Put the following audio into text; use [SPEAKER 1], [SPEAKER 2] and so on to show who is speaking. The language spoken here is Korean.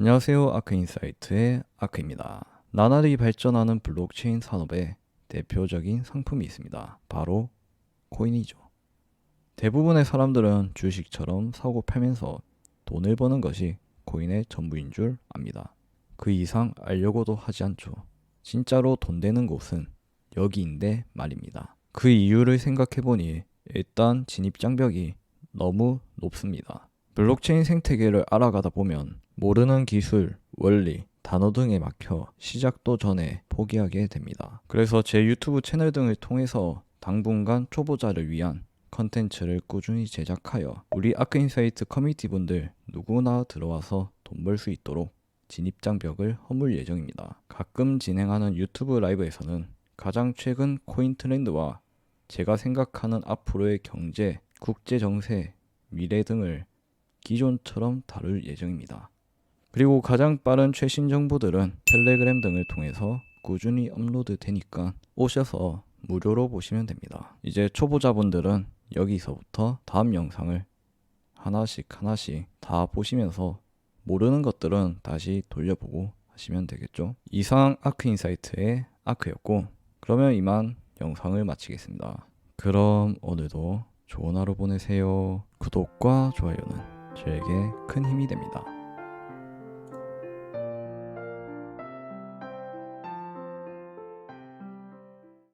[SPEAKER 1] 안녕하세요. 아크인사이트의 아크입니다. 나날이 발전하는 블록체인 산업의 대표적인 상품이 있습니다. 바로 코인이죠. 대부분의 사람들은 주식처럼 사고 팔면서 돈을 버는 것이 코인의 전부인 줄 압니다. 그 이상 알려고도 하지 않죠. 진짜로 돈 되는 곳은 여기인데 말입니다. 그 이유를 생각해보니 일단 진입장벽이 너무 높습니다. 블록체인 생태계를 알아가다 보면 모르는 기술, 원리, 단어 등에 막혀 시작도 전에 포기하게 됩니다. 그래서 제 유튜브 채널 등을 통해서 당분간 초보자를 위한 컨텐츠를 꾸준히 제작하여 우리 아크인사이트 커뮤니티 분들 누구나 들어와서 돈 벌 수 있도록 진입장벽을 허물 예정입니다. 가끔 진행하는 유튜브 라이브에서는 가장 최근 코인 트렌드와 제가 생각하는 앞으로의 경제, 국제 정세, 미래 등을 기존처럼 다룰 예정입니다. 그리고 가장 빠른 최신 정보들은 텔레그램 등을 통해서 꾸준히 업로드 되니까 오셔서 무료로 보시면 됩니다. 이제 초보자분들은 여기서부터 다음 영상을 하나씩 하나씩 다 보시면서 모르는 것들은 다시 돌려보고 하시면 되겠죠. 이상 아크 인사이트의 아크였고 그러면 이만 영상을 마치겠습니다. 그럼 오늘도 좋은 하루 보내세요. 구독과 좋아요는 저에게 큰 힘이 됩니다.